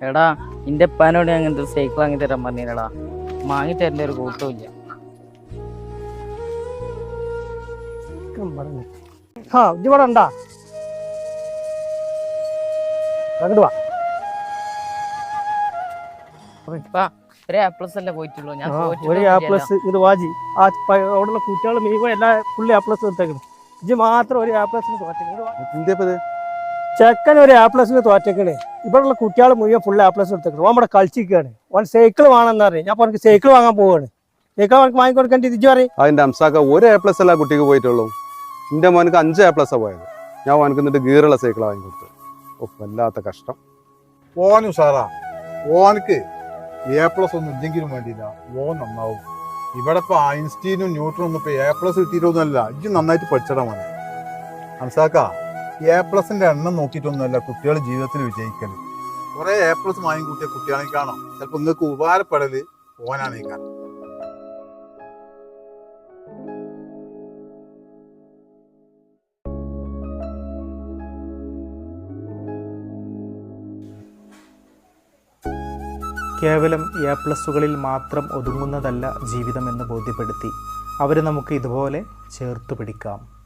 എടാ എന്റെ ഉപ്പാനോട് ഞാൻ അങ്ങനത്തെ സൈക്കിൾ വാങ്ങി തരാൻ പറഞ്ഞില്ലടാ. വാങ്ങി തരേണ്ട ഒരു കൂട്ടവും ആ ഇവിടെ ഉണ്ടാ? ഒരു പ്ലസ് അല്ലേ പോയിട്ടുള്ളൂ. ഞാൻ ഒരു വാജി ആ പ- അവിടെയുള്ള കുട്ടികൾ മുഴുവൻ എല്ലാ ഫുള്ള് ആപ്ലസ് പ്ലസ് എടുത്തേക്കണം. ഇജ്ജ് മാത്രം ഒരു ആപ്ലസ് ചെക്കൻ ഒരു എ പ്ലസിന് തോറ്റേക്കണേ. ഇവിടെയുള്ള കുട്ടികൾ മുഴുവൻ ഫുൾ എ പ്ലസ് എടുത്തേക്കണം ഓൻ ഇവിടെ കളിച്ചിരിക്കുകയാണ് ഓൻ സൈക്കിൾ വേണമെന്ന് അറിയാം ഞാൻ പറഞ്ഞു സൈക്കിൾ വാങ്ങാൻ പോവാണ്. സൈക്കിൾ അവനക്ക് വാങ്ങിക്കൊടുക്കേണ്ടി തിരിച്ചു പറയും? അതിന്റെ അംസാക്ക ഒരു എ പ്ലസ് അല്ല കുട്ടിക്ക് പോയിട്ടുള്ളൂ. എന്റെ മോനക്ക് അഞ്ച് എ പ്ലസ് പോയത്. ഞാൻ ഓനക്ക് എന്നിട്ട് ഗീറുള്ള സൈക്കിൾ വാങ്ങി കൊടുത്തു. ഓ വല്ലാത്ത കഷ്ടം. ഓനും സാറാ ഓനക്ക് എ പ്ലസ് ഒന്നും ഇല്ലെങ്കിലും വേണ്ടിയില്ല. ഓൻ നന്നാവും. ഇവിടെ ഇപ്പൊ ഐൻസ്റ്റീനും ന്യൂട്ടനും ഒന്നും ഇപ്പൊ എ പ്ലസ് കിട്ടിയിട്ടൊന്നുമല്ല ഇജ്ജ് നന്നായിട്ട് പഠിച്ചടാ മോനെ. മനസ്സാക്ക എ പ്ലസിന്റെ എണ്ണം നോക്കിയിട്ടൊന്നുമല്ല കുട്ടികൾ ജീവിതത്തിൽ വിജയിക്കൽ കുറെ എ പ്ലസ് വാങ്ങി കൂട്ടിയ കുട്ടികളെ കാണാം. ചിലപ്പോൾ നിങ്ങൾക്ക് ഉപകാരപ്പെടൽ ഓനാണ് ഈ കാരണം കേവലം എ പ്ലസ്സുകളിൽ മാത്രം ഒതുങ്ങുന്നതല്ല ജീവിതമെന്ന് ബോധ്യപ്പെടുത്തി. അവരെ നമുക്ക് ഇതുപോലെ ചേർത്ത് പിടിക്കാം.